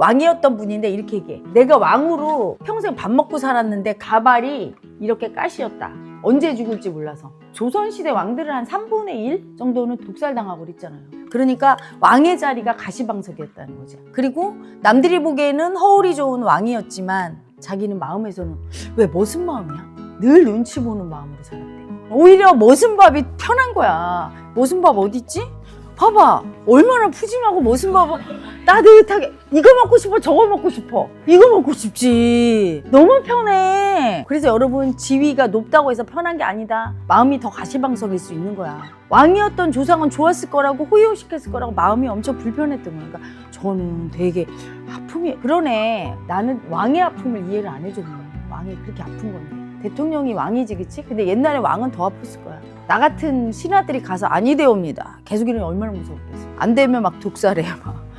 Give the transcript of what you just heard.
왕이었던 분인데 이렇게 얘기해. 내가 왕으로 평생 밥 먹고 살았는데 가발이 이렇게 가시였다. 언제 죽을지 몰라서. 조선시대 왕들은 한 3분의 1 정도는 독살당하고 그랬잖아요. 그러니까 왕의 자리가 가시방석이었다는 거죠. 그리고 남들이 보기에는 허울이 좋은 왕이었지만 자기는 마음에서는 왜 머슴 마음이야? 늘 눈치 보는 마음으로 살았대. 오히려 머슴밥이 편한 거야. 머슴밥 어딨지? 봐봐. 얼마나 푸짐하고 머슴밥은 따뜻하게 이거 먹고 싶어 저거 먹고 싶어. 이거 먹고 싶지. 너무 편해. 그래서 여러분 지위가 높다고 해서 편한 게 아니다. 마음이 더 가시방석일 수 있는 거야. 왕이었던 조상은 좋았을 거라고 호의호식했을 거라고 마음이 엄청 불편했던 거야. 그러니까 저는 되게 아픔이 그러네. 나는 왕의 아픔을 이해를 안 해줬네. 왕이 그렇게 아픈 건데. 대통령이 왕이지 그치? 근데 옛날에 왕은 더 아팠을 거야. 나 같은 신하들이 가서 아니 되옵니다. 계속 이러면 얼마나 무서웠겠어. 안 되면 막 독살해 막